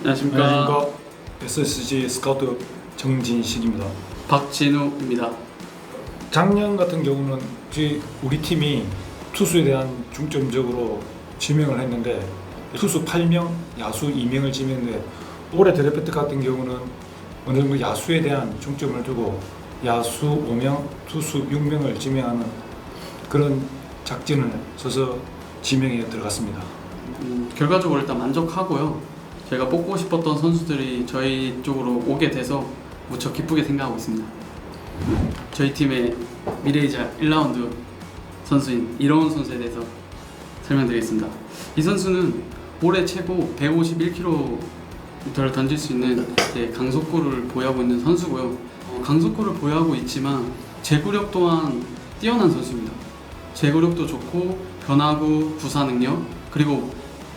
안녕하십니까. 안녕하십니까 SSG 스카우트 정진식입니다. 박진우입니다. 작년 같은 경우는 저희 우리 팀이 투수에 대한 중점적으로 지명을 했는데 투수 8명, 야수 2명을 지명했는데 올해 드래프트 같은 경우는 어느 정도 야수에 대한 중점을 두고 야수 5명, 투수 6명을 지명하는 그런 작전을 써서 지명에 들어갔습니다. 음, 결과적으로 일단 만족하고요. 제가 뽑고 싶었던 선수들이 저희 쪽으로 오게 돼서 무척 기쁘게 생각하고 있습니다. 저희 팀의 미래이자 1라운드 선수인 이러운 선수에 대해서 설명드리겠습니다. 이 선수는 올해 최고 151km를 던질 수 있는 강속구를 보유하고 있는 선수고요. 어, 강속구를 보유하고 있지만 제구력 또한 뛰어난 선수입니다. 제구력도 좋고 변화구, 구사 능력 그리고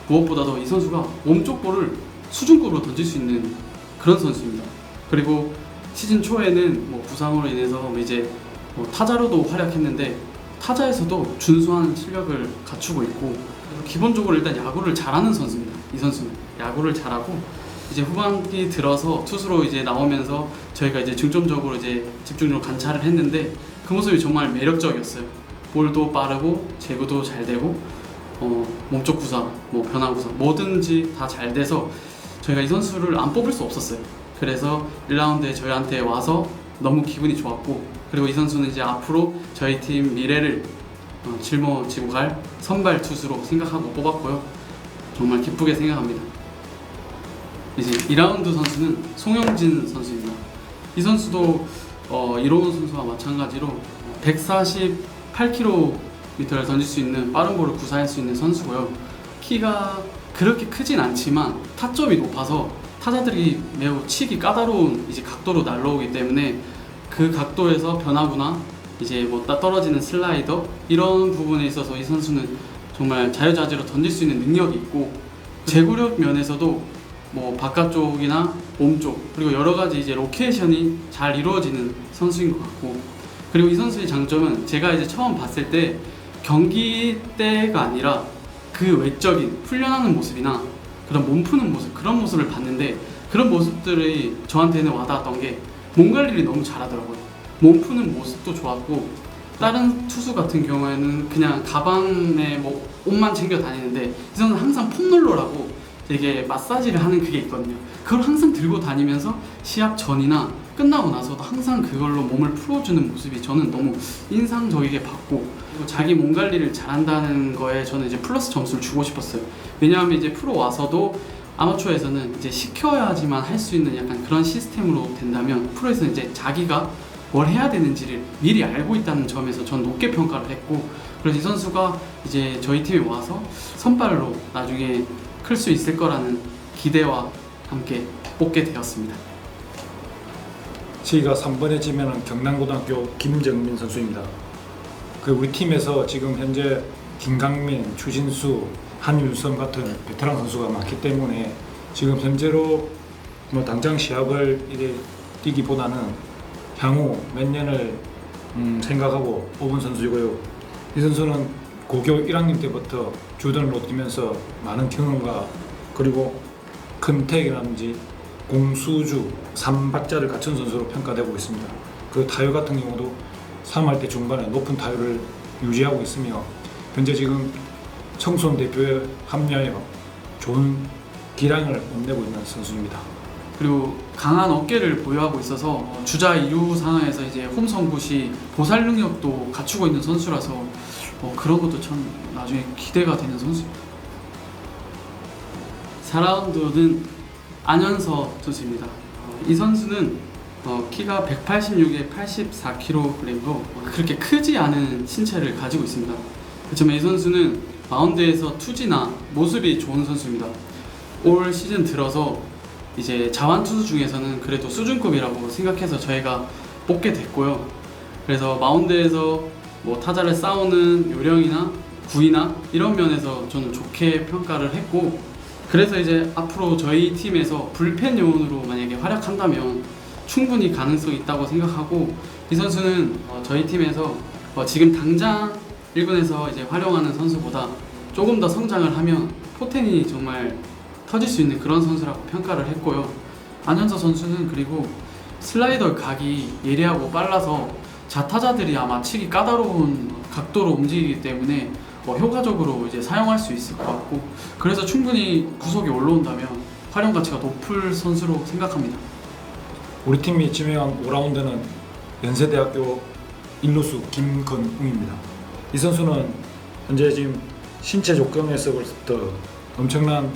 무엇보다도 이 선수가 몸쪽 볼을 수준급으로 던질 수 있는 그런 선수입니다. 그리고 시즌 초에는 뭐 부상으로 인해서 뭐 이제 뭐 타자로도 활약했는데 타자에서도 준수한 실력을 갖추고 있고 기본적으로 일단 야구를 잘하는 선수입니다. 이 선수는 야구를 잘하고 이제 후반기 들어서 투수로 이제 나오면서 저희가 이제 중점적으로 이제 집중적으로 관찰을 했는데 그 모습이 정말 매력적이었어요. 볼도 빠르고 제구도 잘 되고 어, 몸쪽 구사, 뭐 변화 구사 뭐든지 다 잘 돼서 저희가 이 선수를 안 뽑을 수 없었어요. 그래서 1라운드에 저희한테 와서 너무 기분이 좋았고 그리고 이 선수는 이제 앞으로 저희 팀 미래를 어, 짊어지고 갈 선발 투수로 생각하고 뽑았고요. 정말 기쁘게 생각합니다. 이제 2라운드 선수는 송영진 선수입니다. 이 선수도 어, 이로운 선수와 마찬가지로 148km를 던질 수 있는 빠른 볼을 구사할 수 있는 선수고요. 키가 그렇게 크진 않지만 타점이 높아서 타자들이 매우 치기 까다로운 이제 각도로 날라오기 때문에 그 각도에서 변화구나 이제 뭐 따- 떨어지는 슬라이더 이런 부분에 있어서 이 선수는 정말 자유자재로 던질 수 있는 능력이 있고 제구력 면에서도 뭐 바깥쪽이나 몸쪽 그리고 여러 가지 이제 로케이션이 잘 이루어지는 선수인 것 같고 그리고 이 선수의 장점은 제가 이제 처음 봤을 때 경기 때가 아니라 그 외적인 훈련하는 모습이나 그런 몸 푸는 모습 그런 모습을 봤는데 그런 모습들이 저한테는 와닿았던 게 몸 관리를 너무 잘하더라고요. 몸 푸는 모습도 좋았고 다른 투수 같은 경우에는 그냥 가방에 뭐 옷만 챙겨 다니는데 이 선수는 항상 폼롤러라고 되게 마사지를 하는 그게 있거든요. 그걸 항상 들고 다니면서 시합 전이나 끝나고 나서도 항상 그걸로 몸을 풀어주는 모습이 저는 너무 인상적이게 봤고 그리고 자기 몸 관리를 잘한다는 거에 저는 이제 플러스 점수를 주고 싶었어요. 왜냐하면 이제 프로 와서도 아마추어에서는 이제 시켜야지만 할 수 있는 약간 그런 시스템으로 된다면 프로에서는 이제 자기가 뭘 해야 되는지를 미리 알고 있다는 점에서 전 높게 평가를 했고 그래서 이 선수가 이제 저희 팀에 와서 선발로 나중에 클 수 있을 거라는 기대와 함께 뽑게 되었습니다. 저희가 3번에 지면은 경남고등학교 김정민 선수입니다. 그 우리 팀에서 지금 현재 김강민, 추진수, 한윤성 같은 베테랑 선수가 많기 때문에 지금 현재로 뭐 당장 시합을 이래 뛰기보다는 향후 몇 년을 음, 생각하고 뽑은 선수이고요. 이 선수는 고교 1학년 때부터 주전으로 뛰면서 많은 경험과 그리고 큰 태이라든지 공수주, 삼박자를 갖춘 선수로 평가되고 있습니다. 그 타율 같은 경우도 3할 때 중반에 높은 타율을 유지하고 있으며 현재 지금 청소년 대표에 합류하여 좋은 기량을 뽐내고 있는 선수입니다. 그리고 강한 어깨를 보유하고 있어서 어, 주자 이루 상황에서 이제 홈 선구 시 보살 능력도 갖추고 있는 선수라서 어, 그런 것도 참 나중에 기대가 되는 선수입니다. 4라운드는 안현서 선수입니다. 어, 이 선수는 어, 키가 186에 84kg로 그렇게 크지 않은 신체를 가지고 있습니다. 그렇지만 이 선수는 마운드에서 투지나 모습이 좋은 선수입니다. 올 시즌 들어서 이제 자완 투수 중에서는 그래도 수준급이라고 생각해서 저희가 뽑게 됐고요. 그래서 마운드에서 뭐 타자를 싸우는 요령이나 구위나 이런 면에서 저는 좋게 평가를 했고 그래서 이제 앞으로 저희 팀에서 불펜 요원으로 만약에 활약한다면 충분히 가능성이 있다고 생각하고 이 선수는 어, 저희 팀에서 어, 지금 당장 1군에서 이제 활용하는 선수보다 조금 더 성장을 하면 포텐이 정말 터질 수 있는 그런 선수라고 평가를 했고요. 안현서 선수는 그리고 슬라이더 각이 예리하고 빨라서 자타자들이 아마 치기 까다로운 각도로 움직이기 때문에 어, 효과적으로 이제 사용할 수 있을 것 같고 그래서 충분히 구속이 올라온다면 활용 가치가 높을 선수로 생각합니다. 우리 팀이 지명한 5라운드는 연세대학교 일루수 김건웅입니다. 이 선수는 현재 지금 신체 조건에서부터 엄청난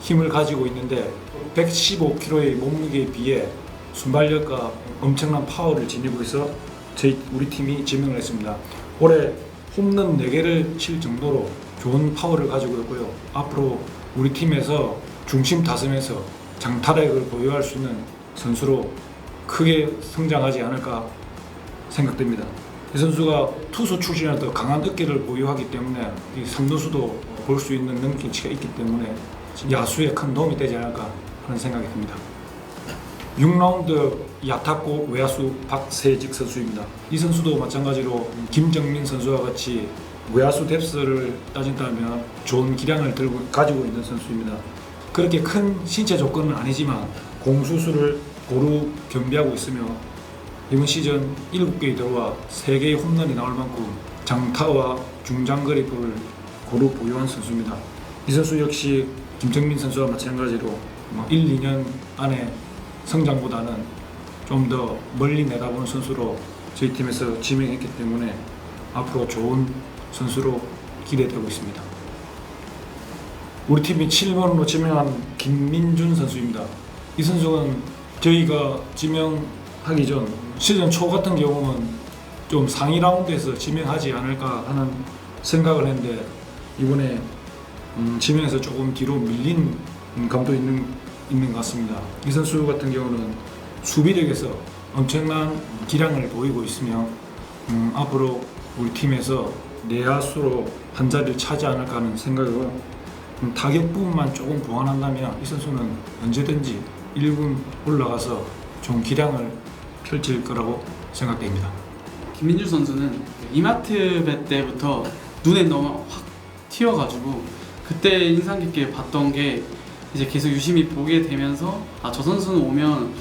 힘을 가지고 있는데 115kg의 몸무게에 비해 순발력과 엄청난 파워를 지니고 있어 저희 우리 팀이 지명을 했습니다. 올해 홈런 4개를 칠 정도로 좋은 파워를 가지고 있고요. 앞으로 우리 팀에서 중심 타선에서 장타력을 보유할 수 있는 선수로 크게 성장하지 않을까 생각됩니다. 이 선수가 투수 출신이라도 강한 어깨를 보유하기 때문에 이 삼루수도 볼 수 있는 능력치가 있기 때문에 야수에 큰 도움이 되지 않을까 하는 생각이 듭니다. 6라운드 야타코 외야수 박세직 선수입니다. 이 선수도 마찬가지로 김정민 선수와 같이 외야수 뎁스를 따진다면 좋은 기량을 들고 가지고 있는 선수입니다. 그렇게 큰 신체 조건은 아니지만 공수수를 고루 겸비하고 있으며 이번 시즌 7개에 들어와 3개의 홈런이 나올 만큼 장타와 중장거리 볼을 고루 보유한 선수입니다. 이 선수 역시 김정민 선수와 마찬가지로 뭐 1, 2년 안에 성장보다는 좀 더 멀리 내다보는 선수로 저희 팀에서 지명했기 때문에 앞으로 좋은 선수로 기대되고 있습니다. 우리 팀이 7번으로 지명한 김민준 선수입니다. 이 선수는 저희가 지명하기 전 시즌 초 같은 경우는 좀 상위 라운드에서 지명하지 않을까 하는 생각을 했는데 이번에 음, 지명에서 조금 뒤로 밀린 음, 감도 있는 있는 것 같습니다. 이 선수 같은 경우는 수비력에서 엄청난 기량을 보이고 있으며 음, 앞으로 우리 팀에서 내야수로 한 자리를 차지 않을까 하는 생각이고 음, 타격 부분만 조금 보완한다면 이 선수는 언제든지 1군 올라가서 좋은 기량을 펼칠 거라고 생각됩니다. 김민주 선수는 이마트 배 때부터 눈에 너무 확 튀어가지고 그때 인상 깊게 봤던 게 이제 계속 유심히 보게 되면서 아 저 선수는 오면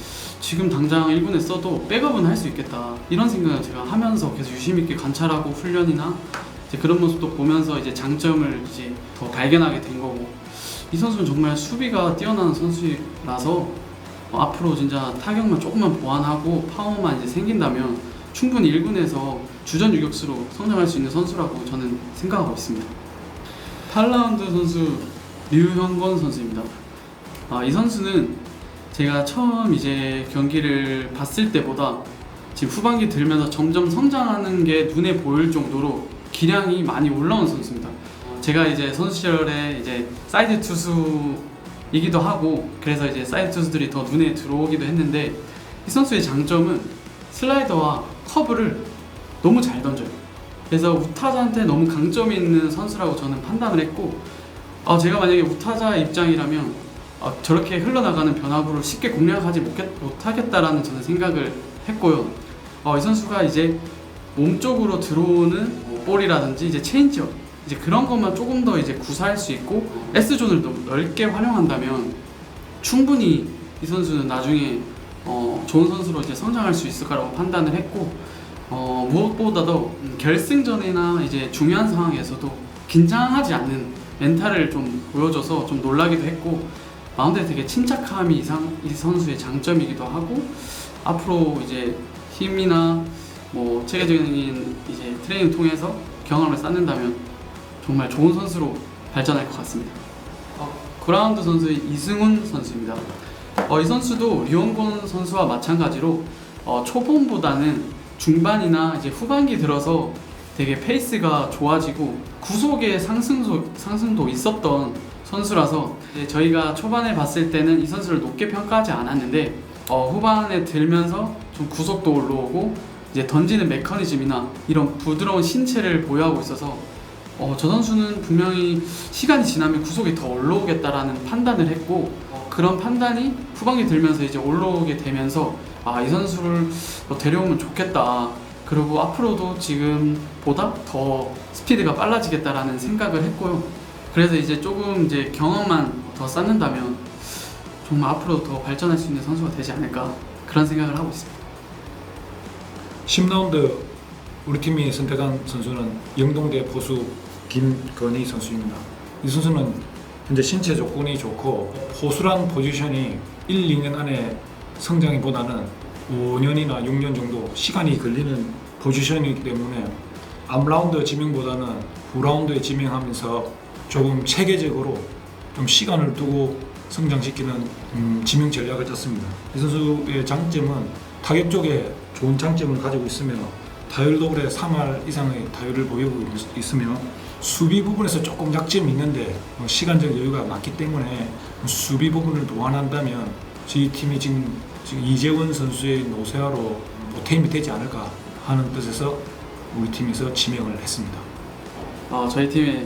지금 당장 1군에 써도 백업은 할 수 있겠다 이런 생각을 제가 하면서 계속 유심 있게 관찰하고 훈련이나 이제 그런 모습도 보면서 이제 장점을 이제 더 발견하게 된 거고 이 선수는 정말 수비가 뛰어나는 선수라서 어, 앞으로 진짜 타격만 조금만 보완하고 파워만 이제 생긴다면 충분히 1군에서 주전 유격수로 성장할 수 있는 선수라고 저는 생각하고 있습니다. 8라운드 선수 류형권 선수입니다. 아, 이 선수는 제가 처음 이제 경기를 봤을 때보다 지금 후반기 들면서 점점 성장하는 게 눈에 보일 정도로 기량이 많이 올라온 선수입니다. 제가 이제 선수 시절에 이제 사이드 투수이기도 하고 그래서 이제 사이드 투수들이 더 눈에 들어오기도 했는데 이 선수의 장점은 슬라이더와 커브를 너무 잘 던져요. 그래서 우타자한테 너무 강점이 있는 선수라고 저는 판단을 했고 어, 제가 만약에 우타자 입장이라면 어, 저렇게 흘러나가는 변화구를 쉽게 공략하지 못하겠다라는 저는 생각을 했고요. 어, 이 선수가 이제 몸 쪽으로 들어오는 뭐 볼이라든지 이제 체인지업 이제 그런 것만 조금 더 이제 구사할 수 있고 S 존을 넓게 활용한다면 충분히 이 선수는 나중에 어, 좋은 선수로 이제 성장할 수 있을 거라고 판단을 했고 어, 무엇보다도 음, 결승전이나 이제 중요한 상황에서도 긴장하지 않는 멘탈을 좀 보여줘서 좀 놀라기도 했고 마운드에 되게 침착함이 이상 이 선수의 장점이기도 하고 앞으로 이제 힘이나 뭐 체계적인 이제 트레이닝 통해서 경험을 쌓는다면 정말 좋은 선수로 발전할 것 같습니다. 어, 그라운드 선수의 이승훈 선수입니다. 어, 이 선수도 류원권 선수와 마찬가지로 어, 초반보다는 중반이나 이제 후반기 들어서 되게 페이스가 좋아지고 구속의 상승도, 상승도 있었던 선수라서 이제 저희가 초반에 봤을 때는 이 선수를 높게 평가하지 않았는데 어, 후반에 들면서 좀 구속도 올라오고 이제 던지는 메커니즘이나 이런 부드러운 신체를 보유하고 있어서 어, 저 선수는 분명히 시간이 지나면 구속이 더 올라오겠다라는 판단을 했고 어, 그런 판단이 후반기 들면서 이제 올라오게 되면서 아 이 선수를 뭐 데려오면 좋겠다. 그리고 앞으로도 지금보다 더 스피드가 빨라지겠다라는 생각을 했고요 그래서 이제 조금 이제 경험만 더 쌓는다면 정말 앞으로 더 발전할 수 있는 선수가 되지 않을까 그런 생각을 하고 있습니다. 10라운드 우리 팀이 선택한 선수는 영동대 포수 김건희 선수입니다. 이 선수는 현재 신체 조건이 좋고 포수란 포지션이 1, 2년 안에 성장이보다는 5년이나 6년 정도 시간이 걸리는 포지션이기 때문에 앞라운드 지명보다는 후라운드에 지명하면서 조금 체계적으로 좀 시간을 두고 성장시키는 음, 지명 전략을 짰습니다. 이 선수의 장점은 타격 쪽에 좋은 장점을 가지고 있으며 타율 도블에 3할 이상의 타율을 보이고 있- 있으며 수비 부분에서 조금 약점이 있는데 어, 시간적 여유가 많기 때문에 수비 부분을 보완한다면 저희 팀이 지금, 지금 이재원 선수의 노세화로 보탬이 되지 않을까 하는 뜻에서 우리 팀에서 지명을 했습니다. 어, 저희 팀의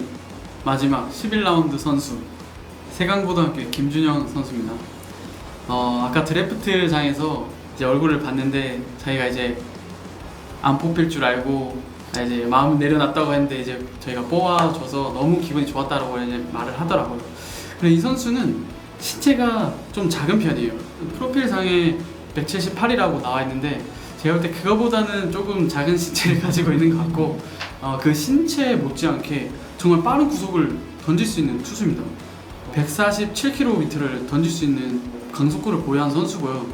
마지막 11라운드 선수 세강고등학교 김준영 선수입니다. 어, 아까 드래프트장에서 이제 얼굴을 봤는데 자기가 이제 안 뽑힐 줄 알고 아, 이제 마음 내려놨다고 했는데 이제 저희가 뽑아줘서 너무 기분이 좋았다라고 이제 말을 하더라고요. 그리고 이 선수는 신체가 좀 작은 편이에요. 프로필상에 178이라고 나와 있는데 제가 볼 때 그거보다는 조금 작은 신체를 가지고 있는 것 같고 어, 그 신체 못지않게 정말 빠른 구속을 던질 수 있는 투수입니다. 147km를 던질 수 있는 강속구를 보유한 선수고요.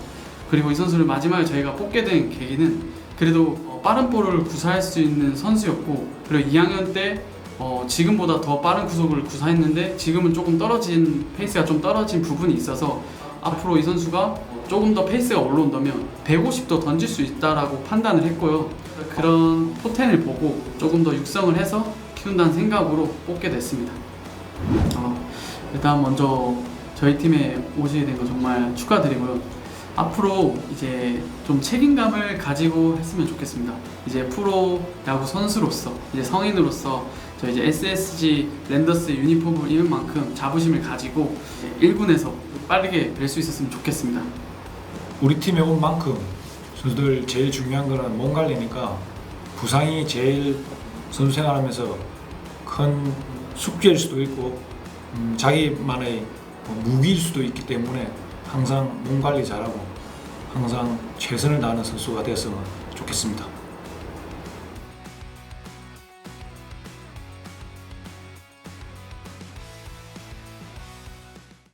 그리고 이 선수를 마지막에 저희가 뽑게 된 계기는 그래도 어, 빠른 볼을 구사할 수 있는 선수였고 그리고 2학년 때 어, 지금보다 더 빠른 구속을 구사했는데 지금은 조금 떨어진 페이스가 좀 떨어진 부분이 있어서 앞으로 이 선수가 조금 더 페이스가 올라온다면 150도 던질 수 있다라고 판단을 했고요. 그런 포텐을 보고 조금 더 육성을 해서 키운다는 생각으로 뽑게 됐습니다. 어, 일단 먼저 저희 팀에 오시게 된 거 정말 축하드리고요. 앞으로 이제 좀 책임감을 가지고 했으면 좋겠습니다. 이제 프로 야구 선수로서 이제 성인으로서 저 이제 SSG 랜더스 유니폼을 입은 만큼 자부심을 가지고 1군에서 빠르게 뵐 수 있었으면 좋겠습니다. 우리 팀에 온 만큼 선수들 제일 중요한 거는 몸 관리니까 부상이 제일 선수 생활하면서 큰 숙제일 수도 있고 음, 자기만의 뭐 무기일 수도 있기 때문에 항상 몸 관리 잘하고 항상 최선을 다하는 선수가 되었으면 좋겠습니다.